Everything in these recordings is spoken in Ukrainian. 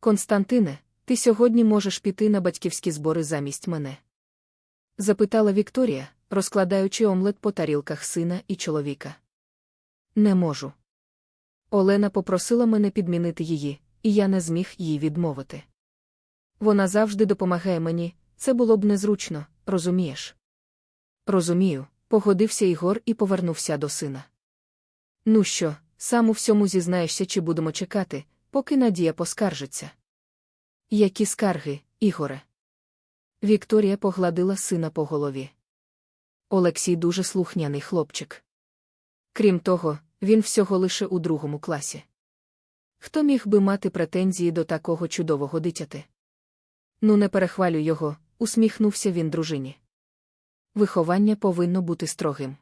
Константине, ти сьогодні можеш піти на батьківські збори замість мене? запитала Вікторія, розкладаючи омлет по тарілках сина і чоловіка. Не можу. Олена попросила мене підмінити її, і я не зміг їй відмовити. Вона завжди допомагає мені, це було б незручно, розумієш? Розумію, погодився Ігор і повернувся до сина. Ну що, сам у всьому зізнаєшся, чи будемо чекати, поки Надія поскаржиться. Які скарги, Ігоре? Вікторія погладила сина по голові. Олексій дуже слухняний хлопчик. Крім того, він всього лише у другому класі. Хто міг би мати претензії до такого чудового дитяти? Ну, не перехвалю його, усміхнувся він дружині. Виховання повинно бути строгим.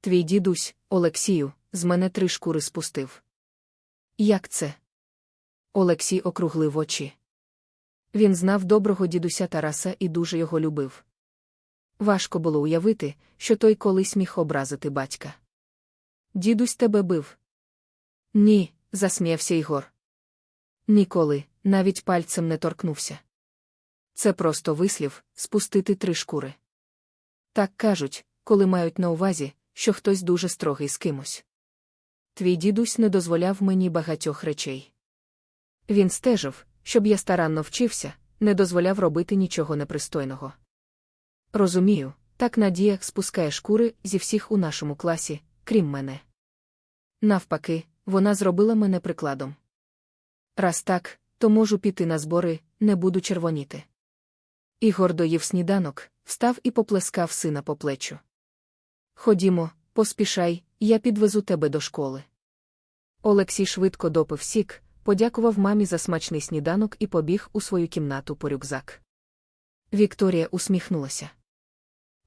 Твій дідусь, Олексію, з мене три шкури спустив. Як це? Олексій округлив очі. Він знав доброго дідуся Тараса і дуже його любив. Важко було уявити, що той колись міг образити батька. Дідусь тебе бив? Ні, засміявся Ігор. Ніколи, навіть пальцем не торкнувся. Це просто вислів спустити три шкури. Так кажуть, коли мають на увазі, що хтось дуже строгий з кимось. Твій дідусь не дозволяв мені багатьох речей. Він стежив, щоб я старанно вчився, не дозволяв робити нічого непристойного. Розумію, так Надія спускає шкури зі всіх у нашому класі, крім мене. Навпаки, вона зробила мене прикладом. Раз так, то можу піти на збори, не буду червоніти. Ігор доїв сніданок, встав і поплескав сина по плечу. Ходімо, поспішай, я підвезу тебе до школи. Олексій швидко допив сік, подякував мамі за смачний сніданок і побіг у свою кімнату по рюкзак. Вікторія усміхнулася.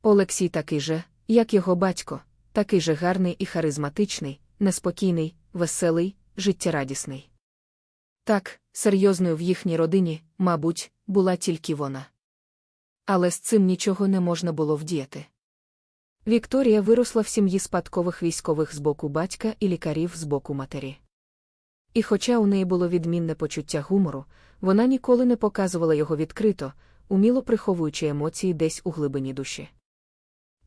Олексій такий же, як його батько, такий же гарний і харизматичний, неспокійний, веселий, життєрадісний. Так, серйозною в їхній родині, мабуть, була тільки вона. Але з цим нічого не можна було вдіяти. Вікторія виросла в сім'ї спадкових військових з боку батька і лікарів з боку матері. І хоча у неї було відмінне почуття гумору, вона ніколи не показувала його відкрито, уміло приховуючи емоції десь у глибині душі.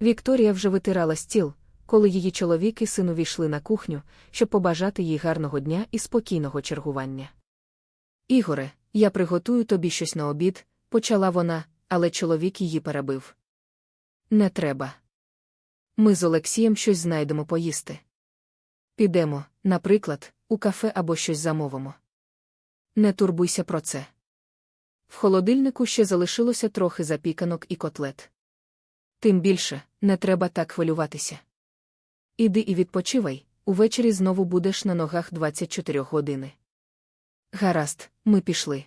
Вікторія вже витирала стіл, коли її чоловік і син увійшли на кухню, щоб побажати їй гарного дня і спокійного чергування. Ігоре, я приготую тобі щось на обід, почала вона, але чоловік її перебив. Не треба. Ми з Олексієм щось знайдемо поїсти. Підемо, наприклад, у кафе або щось замовимо. Не турбуйся про це. В холодильнику ще залишилося трохи запіканок і котлет. Тим більше, не треба так хвилюватися. Іди і відпочивай, увечері знову будеш на ногах 24 години. Гаразд, ми пішли.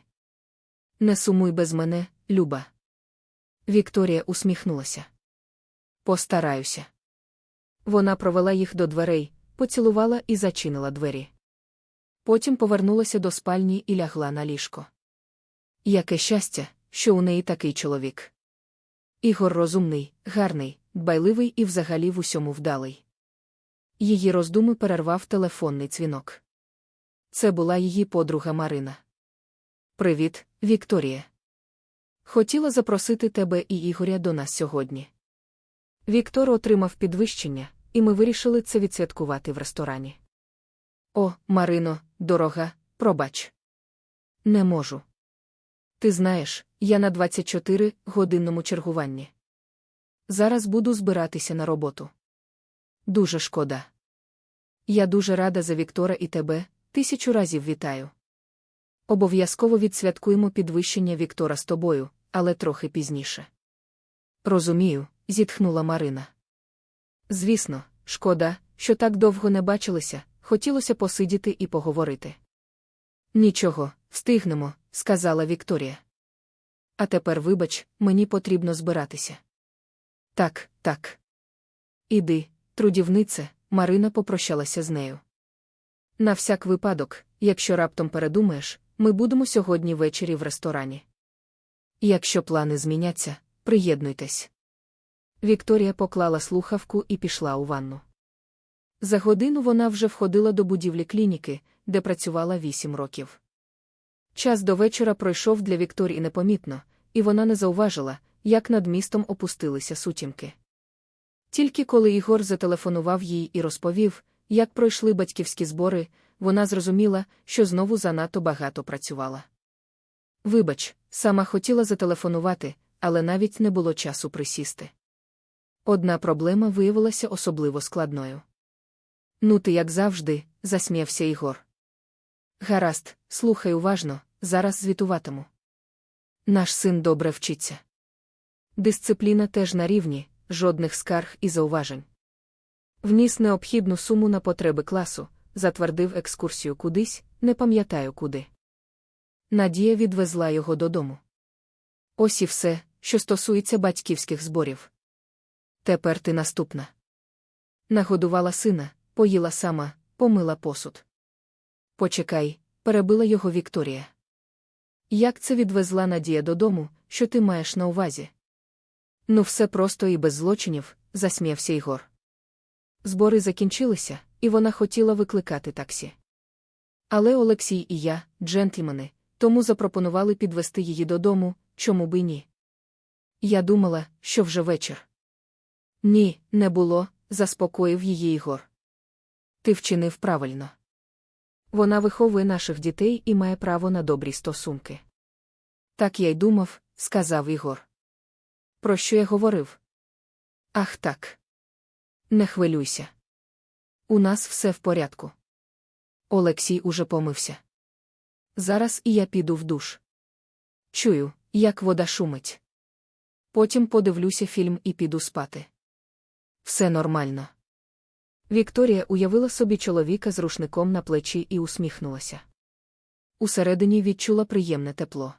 Не сумуй без мене, Люба. Вікторія усміхнулася. Постараюся. Вона провела їх до дверей, поцілувала і зачинила двері. Потім повернулася до спальні і лягла на ліжко. Яке щастя, що у неї такий чоловік. Ігор розумний, гарний, дбайливий і взагалі в усьому вдалий. Її роздуми перервав телефонний дзвінок. Це була її подруга Марина. Привіт, Вікторія. Хотіла запросити тебе і Ігоря до нас сьогодні. Віктор отримав підвищення, і ми вирішили це відсвяткувати в ресторані. О, Марино, дорога, пробач. Не можу. Ти знаєш, я на 24 годинному чергуванні. Зараз буду збиратися на роботу. Дуже шкода. Я дуже рада за Віктора і тебе, тисячу разів вітаю. Обов'язково відсвяткуємо підвищення Віктора з тобою, але трохи пізніше. Розумію, зітхнула Марина. Звісно, шкода, що так довго не бачилися, хотілося посидіти і поговорити. Нічого, встигнемо, сказала Вікторія. А тепер, вибач, мені потрібно збиратися. Так, так. Іди, трудівнице, Марина попрощалася з нею. На всяк випадок, якщо раптом передумаєш, ми будемо сьогодні ввечері в ресторані. Якщо плани зміняться, приєднуйтесь. Вікторія поклала слухавку і пішла у ванну. За годину вона вже входила до будівлі клініки, де працювала вісім років. Час до вечора пройшов для Вікторії непомітно, і вона не зауважила, як над містом опустилися сутінки. Тільки коли Ігор зателефонував їй і розповів, як пройшли батьківські збори, вона зрозуміла, що знову занадто багато працювала. Вибач, сама хотіла зателефонувати, але навіть не було часу присісти. Одна проблема виявилася особливо складною. Ну, ти, як завжди, засміявся Ігор. Гаразд, слухай уважно, зараз звітуватиму. Наш син добре вчиться. Дисципліна теж на рівні, жодних скарг і зауважень. Вніс необхідну суму на потреби класу, затвердив екскурсію кудись, не пам'ятаю куди. Надія відвезла його додому. Ось і все, що стосується батьківських зборів. Тепер ти наступна. Нагодувала сина, поїла сама, помила посуд. Почекай, перебила його Вікторія. Як це відвезла Надія додому, що ти маєш на увазі? Ну, все просто і без злочинів, засміявся Ігор. Збори закінчилися, і вона хотіла викликати таксі. Але Олексій і я, джентльмени, тому запропонували підвести її додому, чому би ні. Я думала, що вже вечір. Ні, не було, заспокоїв її Ігор. Ти вчинив правильно. Вона виховує наших дітей і має право на добрі стосунки. Так я й думав, сказав Ігор. Про що я говорив? Ах так. Не хвилюйся. У нас все в порядку. Олексій уже помився. Зараз і я піду в душ. Чую, як вода шумить. Потім подивлюся фільм і піду спати. Все нормально. Вікторія уявила собі чоловіка з рушником на плечі і усміхнулася. Усередині відчула приємне тепло.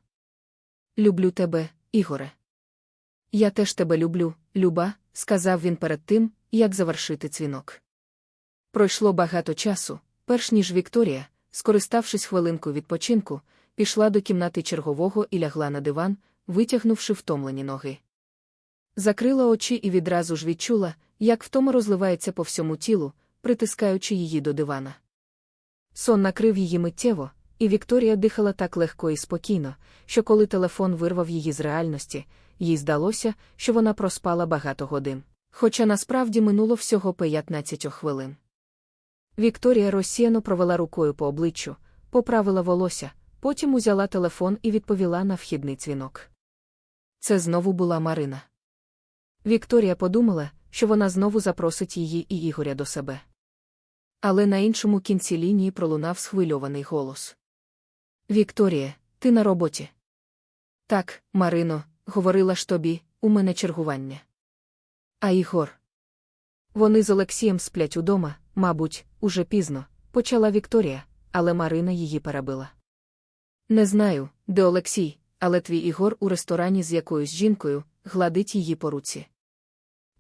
Люблю тебе, Ігоре. Я теж тебе люблю, люба, сказав він перед тим, як завершити дзвінок. Пройшло багато часу, перш ніж Вікторія, скориставшись хвилинкою відпочинку, пішла до кімнати чергового і лягла на диван, витягнувши втомлені ноги. Закрила очі і відразу ж відчула, як втома розливається по всьому тілу, притискаючи її до дивана. Сон накрив її миттєво, і Вікторія дихала так легко і спокійно, що коли телефон вирвав її з реальності, їй здалося, що вона проспала багато годин. Хоча насправді минуло всього 15 хвилин. Вікторія розсіяно провела рукою по обличчю, поправила волосся, потім узяла телефон і відповіла на вхідний дзвінок. Це знову була Марина. Вікторія подумала, що вона знову запросить її і Ігоря до себе. Але на іншому кінці лінії пролунав схвильований голос. Вікторія, ти на роботі? Так, Марино, говорила ж тобі, у мене чергування. А Ігор. Вони з Олексієм сплять удома, мабуть, уже пізно, почала Вікторія, але Марина її перебила. Не знаю, де Олексій, але твій Ігор у ресторані з якоюсь жінкою гладить її по руці.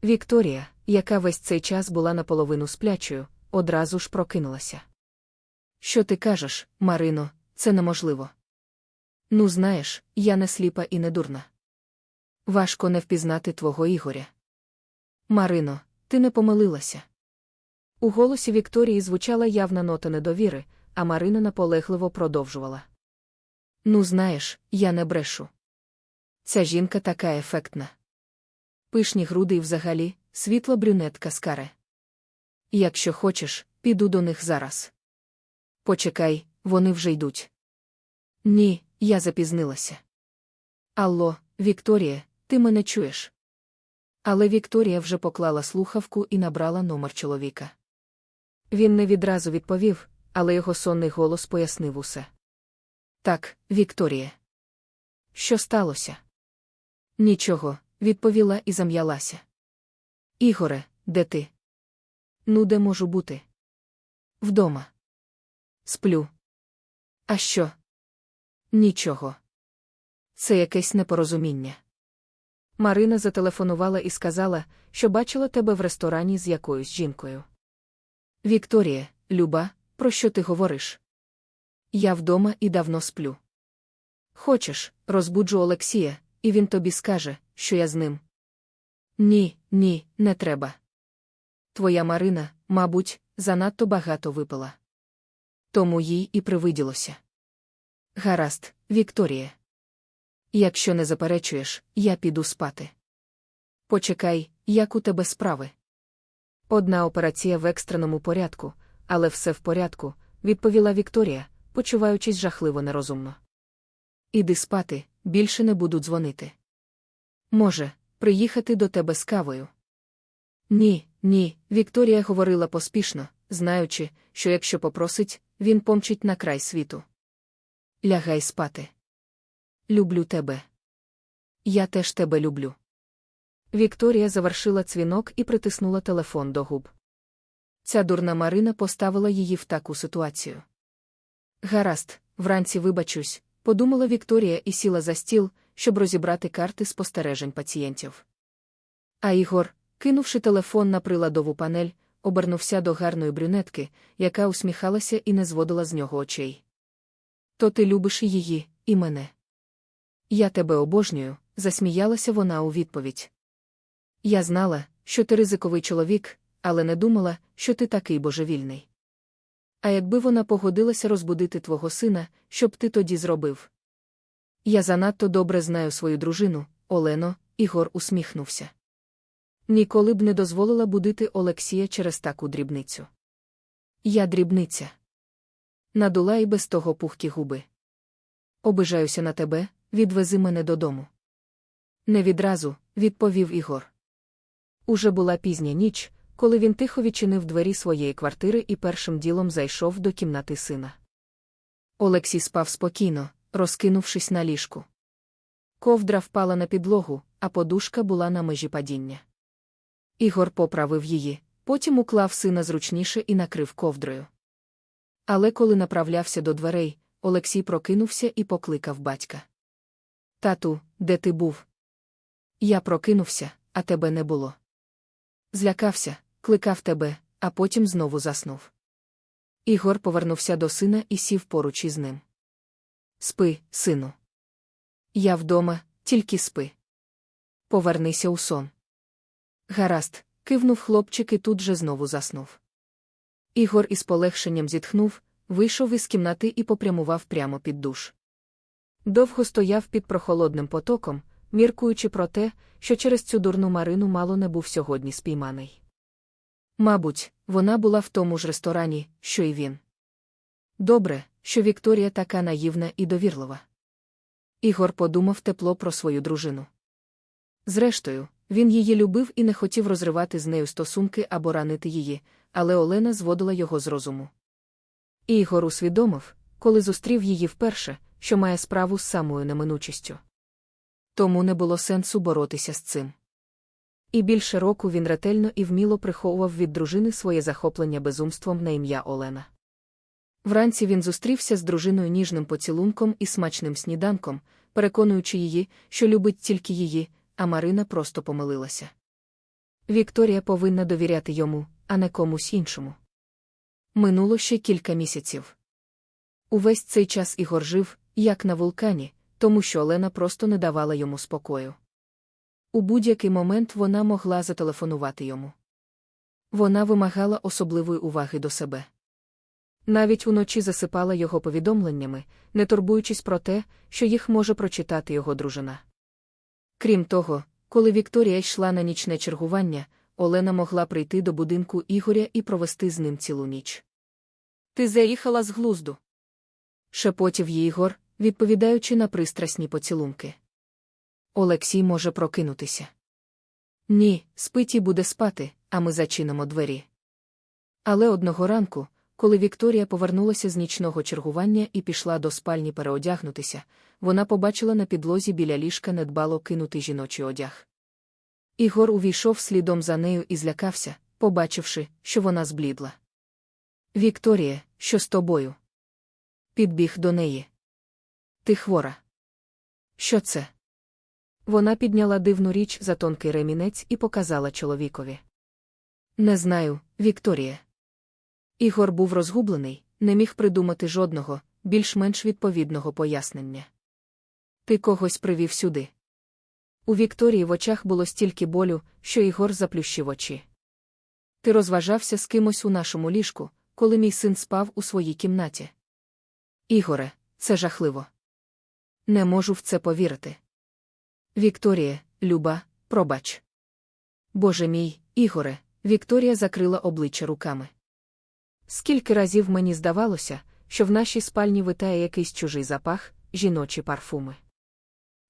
Вікторія, яка весь цей час була наполовину сплячою, одразу ж прокинулася. Що ти кажеш, Марино, це неможливо. Ну, знаєш, я не сліпа і не дурна. Важко не впізнати твого Ігоря. Марино, ти не помилилася. У голосі Вікторії звучала явна нота недовіри, а Марина наполегливо продовжувала. Ну, знаєш, я не брешу. Ця жінка така ефектна. Пишні груди і взагалі, світла брюнетка з каре. Якщо хочеш, піду до них зараз. Почекай, вони вже йдуть. Ні, я запізнилася. Алло, Вікторія, ти мене чуєш? Але Вікторія вже поклала слухавку і набрала номер чоловіка. Він не відразу відповів, але його сонний голос пояснив усе. Так, Вікторія. Що сталося? Нічого, відповіла і зам'ялася. Ігоре, де ти? Ну, де можу бути? Вдома. Сплю. А що? Нічого. Це якесь непорозуміння. Марина зателефонувала і сказала, що бачила тебе в ресторані з якоюсь жінкою. Вікторія, Люба, про що ти говориш? Я вдома і давно сплю. Хочеш, розбуджу Олексія, і він тобі скаже, що я з ним. Ні, ні, не треба. Твоя Марина, мабуть, занадто багато випила. Тому їй і привиділося. Гаразд, Вікторія. Якщо не заперечуєш, я піду спати. Почекай, як у тебе справи. Одна операція в екстреному порядку, але все в порядку, відповіла Вікторія, почуваючись жахливо нерозумно. Іди спати, більше не буду дзвонити. Може, приїхати до тебе з кавою. Ні, ні, Вікторія говорила поспішно, знаючи, що якщо попросить, він помчить на край світу. Лягай спати. Люблю тебе. Я теж тебе люблю. Вікторія завершила дзвінок і притиснула телефон до губ. Ця дурна Марина поставила її в таку ситуацію. Гаразд, вранці вибачусь, подумала Вікторія і сіла за стіл, щоб розібрати карти спостережень пацієнтів. А Ігор, кинувши телефон на приладову панель, обернувся до гарної брюнетки, яка усміхалася і не зводила з нього очей. То ти любиш її, і мене. Я тебе обожнюю, засміялася вона у відповідь. Я знала, що ти ризиковий чоловік, але не думала, що ти такий божевільний. А якби вона погодилася розбудити твого сина, що б ти тоді зробив? Я занадто добре знаю свою дружину, Олено, Ігор усміхнувся. Ніколи б не дозволила будити Олексія через таку дрібницю. Я дрібниця. Надула і без того пухкі губи. Обижаюся на тебе, відвези мене додому. Не відразу, відповів Ігор. Уже була пізня ніч, коли він тихо відчинив двері своєї квартири і першим ділом зайшов до кімнати сина. Олексій спав спокійно, розкинувшись на ліжку. Ковдра впала на підлогу, а подушка була на межі падіння. Ігор поправив її, потім уклав сина зручніше і накрив ковдрою. Але коли направлявся до дверей, Олексій прокинувся і покликав батька. Тату, де ти був? Я прокинувся, а тебе не було. Злякався, кликав тебе, а потім знову заснув. Ігор повернувся до сина і сів поруч із ним. Спи, сину. Я вдома, тільки спи. Повернися у сон. Гаразд, кивнув хлопчик і тут же знову заснув. Ігор із полегшенням зітхнув, вийшов із кімнати і попрямував прямо під душ. Довго стояв під прохолодним потоком, міркуючи про те, що через цю дурну Марину мало не був сьогодні спійманий. Мабуть, вона була в тому ж ресторані, що й він. Добре, що Вікторія така наївна і довірлива. Ігор подумав тепло про свою дружину. Зрештою, він її любив і не хотів розривати з нею стосунки або ранити її, але Олена зводила його з розуму. Ігор усвідомив, коли зустрів її вперше, що має справу з самою неминучістю. Тому не було сенсу боротися з цим. І більше року він ретельно і вміло приховував від дружини своє захоплення безумством на ім'я Олена. Вранці він зустрівся з дружиною ніжним поцілунком і смачним сніданком, переконуючи її, що любить тільки її, а Марина просто помилилася. Вікторія повинна довіряти йому, а не комусь іншому. Минуло ще кілька місяців. Увесь цей час Ігор жив, як на вулкані, тому що Олена просто не давала йому спокою. У будь-який момент вона могла зателефонувати йому. Вона вимагала особливої уваги до себе. Навіть уночі засипала його повідомленнями, не турбуючись про те, що їх може прочитати його дружина. Крім того, коли Вікторія йшла на нічне чергування, Олена могла прийти до будинку Ігоря і провести з ним цілу ніч. Ти заїхала з глузду. шепотів їй Ігор, відповідаючи на пристрасні поцілунки. Олексій може прокинутися. Ні, спить і буде спати, а ми зачинимо двері. Але одного ранку, коли Вікторія повернулася з нічного чергування і пішла до спальні переодягнутися, вона побачила на підлозі біля ліжка недбало кинутий жіночий одяг. Ігор увійшов слідом за нею і злякався, побачивши, що вона зблідла. Вікторія, що з тобою? Підбіг до неї. Ти хвора. Що це? Вона підняла дивну річ за тонкий ремінець і показала чоловікові. Не знаю, Вікторія. Ігор був розгублений, не міг придумати жодного, більш-менш відповідного пояснення. Ти когось привів сюди. У Вікторії в очах було стільки болю, що Ігор заплющив очі. Ти розважався з кимось у нашому ліжку, коли мій син спав у своїй кімнаті. Ігоре, це жахливо. Не можу в це повірити. Вікторія, Люба, пробач. Боже мій, Ігоре, Вікторія закрила обличчя руками. Скільки разів мені здавалося, що в нашій спальні витає якийсь чужий запах, жіночі парфуми.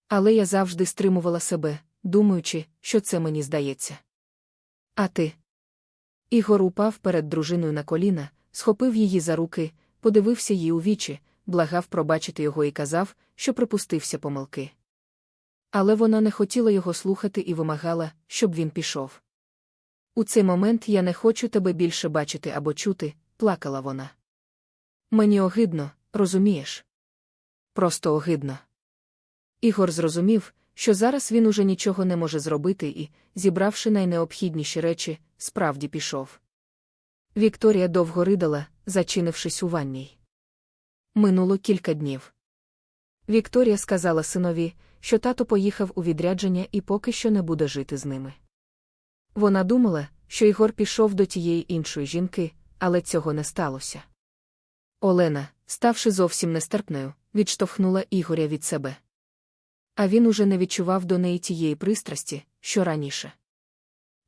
Але я завжди стримувала себе, думаючи, що це мені здається. А ти? Ігор упав перед дружиною на коліна, схопив її за руки, подивився їй у вічі, благав пробачити його і казав, що припустився помилки. Але вона не хотіла його слухати і вимагала, щоб він пішов. У цей момент я не хочу тебе більше бачити або чути, плакала вона. Мені огидно, розумієш? Просто огидно. Ігор зрозумів, що зараз він уже нічого не може зробити і, зібравши найнеобхідніші речі, справді пішов. Вікторія довго ридала, зачинившись у ванній. Минуло кілька днів. Вікторія сказала синові, що тато поїхав у відрядження і поки що не буде жити з ними. Вона думала, що Ігор пішов до тієї іншої жінки, але цього не сталося. Олена, ставши зовсім нестерпною, відштовхнула Ігоря від себе. А він уже не відчував до неї тієї пристрасті, що раніше.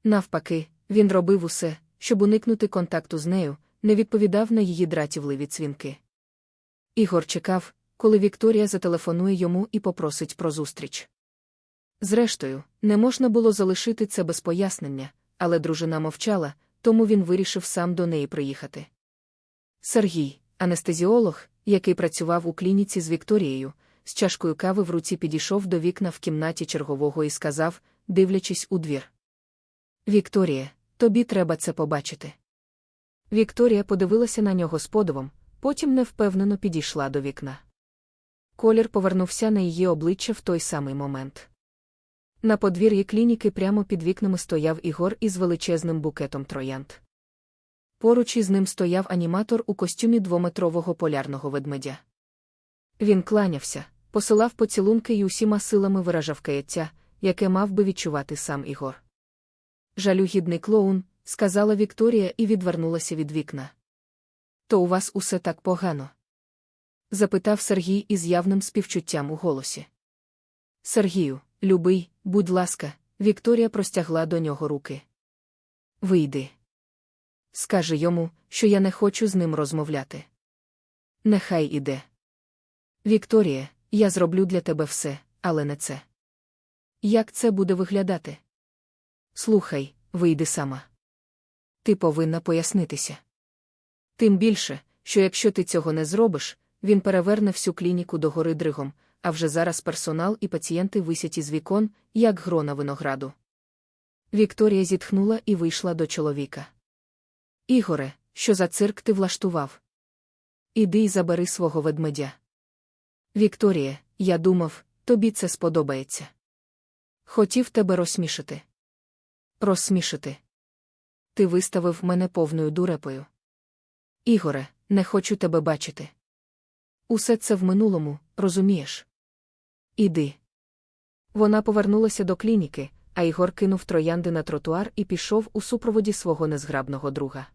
Навпаки, він робив усе, щоб уникнути контакту з нею, не відповідав на її дратівливі цвінки. Ігор чекав, коли Вікторія зателефонує йому і попросить про зустріч. Зрештою, не можна було залишити це без пояснення, але дружина мовчала, тому він вирішив сам до неї приїхати. Сергій, анестезіолог, який працював у клініці з Вікторією, з чашкою кави в руці підійшов до вікна в кімнаті чергового і сказав, дивлячись у двір. Вікторія, тобі треба це побачити. Вікторія подивилася на нього з подивом, потім невпевнено підійшла до вікна. Колір повернувся на її обличчя в той самий момент. На подвір'ї клініки прямо під вікнами стояв Ігор із величезним букетом троянд. Поруч із ним стояв аніматор у костюмі двометрового полярного ведмедя. Він кланявся, посилав поцілунки і усіма силами виражав каяття, яке мав би відчувати сам Ігор. Жалюгідний клоун, сказала Вікторія і відвернулася від вікна. То у вас усе так погано? запитав Сергій із явним співчуттям у голосі. Сергію, любий, будь ласка, Вікторія простягла до нього руки. Вийди. Скажи йому, що я не хочу з ним розмовляти. Нехай іде. Вікторія, я зроблю для тебе все, але не це. Як це буде виглядати? Слухай, вийди сама. Ти повинна пояснитися. Тим більше, що якщо ти цього не зробиш, він переверне всю клініку до гори дригом, а вже зараз персонал і пацієнти висять із вікон, як грона винограду. Вікторія зітхнула і вийшла до чоловіка. Ігоре, що за цирк ти влаштував? Іди й забери свого ведмедя. Вікторія, я думав, тобі це сподобається. Хотів тебе розсмішити. Розсмішити. Ти виставив мене повною дурепою. Ігоре, не хочу тебе бачити. Усе це в минулому, розумієш? Іди. Вона повернулася до клініки, а Ігор кинув троянди на тротуар і пішов у супроводі свого незграбного друга.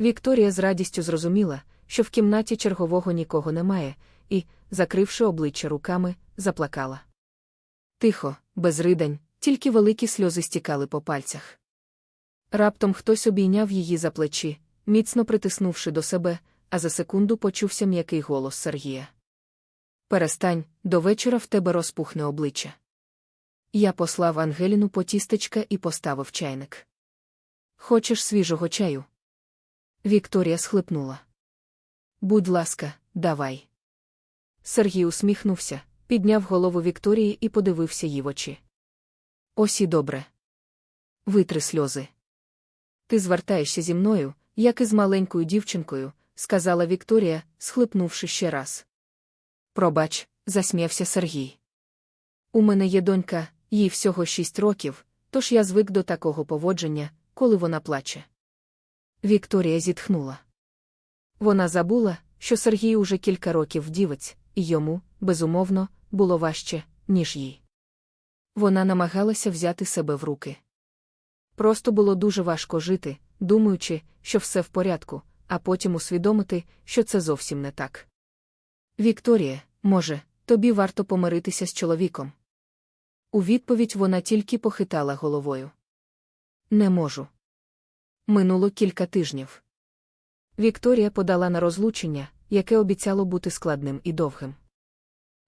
Вікторія з радістю зрозуміла, що в кімнаті чергового нікого немає, і, закривши обличчя руками, заплакала. Тихо, без ридань, тільки великі сльози стікали по пальцях. Раптом хтось обійняв її за плечі, міцно притиснувши до себе, а за секунду почувся м'який голос Сергія. Перестань, до вечора в тебе розпухне обличчя. Я послав Ангеліну по тістечка і поставив чайник. Хочеш свіжого чаю? Вікторія схлипнула. Будь ласка, давай. Сергій усміхнувся, підняв голову Вікторії і подивився їй в очі. Ось і добре. Витри сльози. Ти звертаєшся зі мною, як і з маленькою дівчинкою, сказала Вікторія, схлипнувши ще раз. Пробач, засміявся Сергій. У мене є донька, їй всього шість років, тож я звик до такого поводження, коли вона плаче. Вікторія зітхнула. Вона забула, що Сергій уже кілька років вдівець, і йому, безумовно, було важче, ніж їй. Вона намагалася взяти себе в руки. Просто було дуже важко жити, думаючи, що все в порядку, а потім усвідомити, що це зовсім не так. Вікторія, може, тобі варто помиритися з чоловіком. У відповідь вона тільки похитала головою. Не можу. Минуло кілька тижнів. Вікторія подала на розлучення, яке обіцяло бути складним і довгим.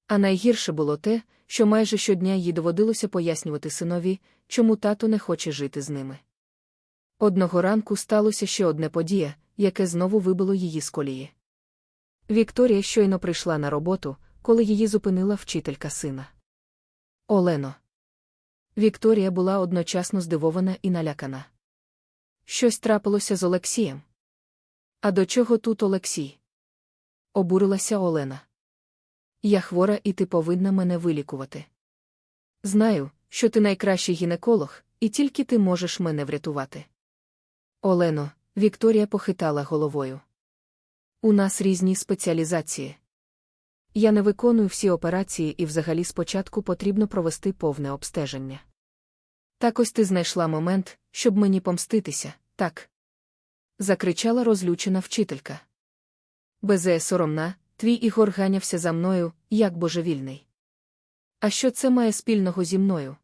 А найгірше було те, що майже щодня їй доводилося пояснювати синові, чому тато не хоче жити з ними. Одного ранку сталося ще одне подія, яке знову вибило її з колії. Вікторія щойно прийшла на роботу, коли її зупинила вчителька сина. Олено. Вікторія була одночасно здивована і налякана. Щось трапилося з Олексієм. А до чого тут Олексій? Обурилася Олена. Я хвора, і ти повинна мене вилікувати. Знаю, що ти найкращий гінеколог, і тільки ти можеш мене врятувати. Олено, Вікторія похитала головою. У нас різні спеціалізації. Я не виконую всі операції і взагалі спочатку потрібно провести повне обстеження. Так ось ти знайшла момент, щоб мені помститися, так. закричала розлючена вчителька. Безе соромна, твій Ігор ганявся за мною, як божевільний. А що це має спільного зі мною?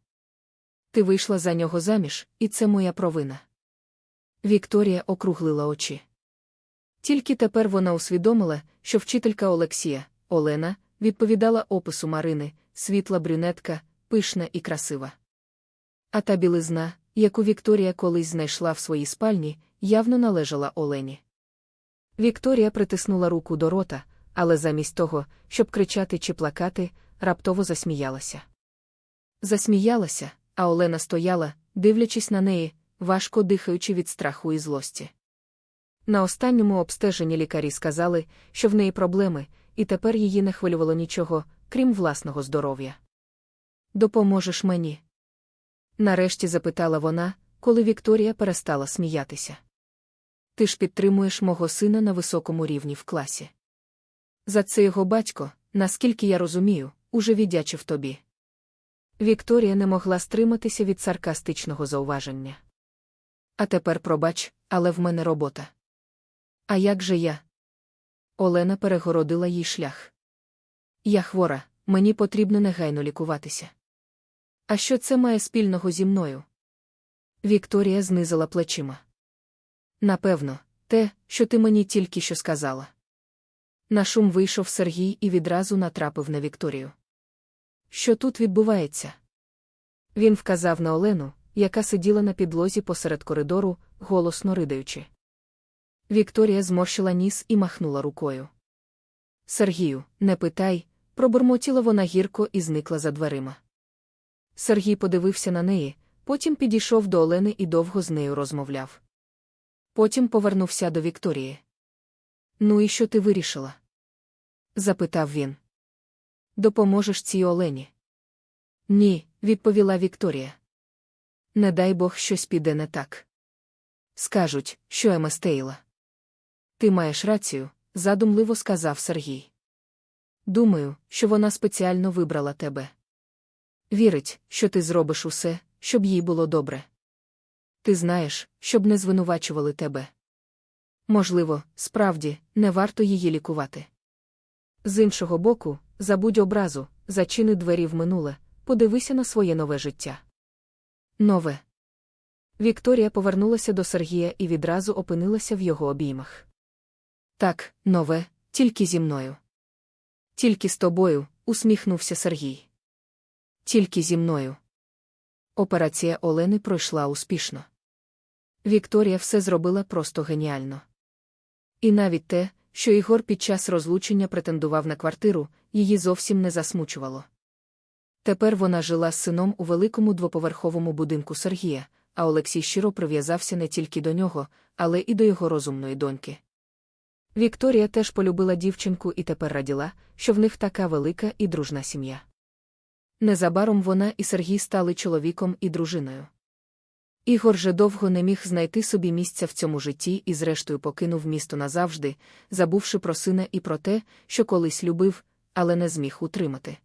Ти вийшла за нього заміж, і це моя провина. Вікторія округлила очі. Тільки тепер вона усвідомила, що вчителька Олексія, Олена, відповідала опису Марини, світла брюнетка, пишна і красива. А та білизна, яку Вікторія колись знайшла в своїй спальні, явно належала Олені. Вікторія притиснула руку до рота, але замість того, щоб кричати чи плакати, раптово засміялася. Засміялася, а Олена стояла, дивлячись на неї, важко дихаючи від страху і злості. На останньому обстеженні лікарі сказали, що в неї проблеми, і тепер її не хвилювало нічого, крім власного здоров'я. Допоможеш мені? Нарешті запитала вона, коли Вікторія перестала сміятися. Ти ж підтримуєш мого сина на високому рівні в класі. За це його батько, наскільки я розумію, уже віддячив тобі. Вікторія не могла стриматися від саркастичного зауваження. А тепер пробач, але в мене робота. А як же я? Олена перегородила їй шлях. Я хвора, мені потрібно негайно лікуватися. А що це має спільного зі мною? Вікторія знизила плечима. Напевно, те, що ти мені тільки що сказала. На шум вийшов Сергій і відразу натрапив на Вікторію. Що тут відбувається? Він вказав на Олену, яка сиділа на підлозі посеред коридору, голосно ридаючи. Вікторія зморщила ніс і махнула рукою. Сергію, не питай, пробурмотіла вона гірко і зникла за дверима. Сергій подивився на неї, потім підійшов до Олени і довго з нею розмовляв. Потім повернувся до Вікторії. Ну і що ти вирішила? запитав він. Допоможеш цій Олені? Ні, відповіла Вікторія. Не дай Бог щось піде не так. Скажуть, що Еместейла. Ти маєш рацію, задумливо сказав Сергій. Думаю, що вона спеціально вибрала тебе. Вірить, що ти зробиш усе, щоб їй було добре. Ти знаєш, щоб не звинувачували тебе. Можливо, справді, не варто її лікувати. З іншого боку, забудь образу, зачини двері в минуле, подивися на своє нове життя. Нове. Вікторія повернулася до Сергія і відразу опинилася в його обіймах. Так, нове, тільки зі мною. Тільки з тобою, усміхнувся Сергій. Тільки зі мною. Операція Олени пройшла успішно. Вікторія все зробила просто геніально. І навіть те, що Ігор під час розлучення претендував на квартиру, її зовсім не засмучувало. Тепер вона жила з сином у великому двоповерховому будинку Сергія, а Олексій щиро прив'язався не тільки до нього, але і до його розумної доньки. Вікторія теж полюбила дівчинку і тепер раділа, що в них така велика і дружна сім'я. Незабаром вона і Сергій стали чоловіком і дружиною. Ігор же довго не міг знайти собі місця в цьому житті і, зрештою, покинув місто назавжди, забувши про сина і про те, що колись любив, але не зміг утримати.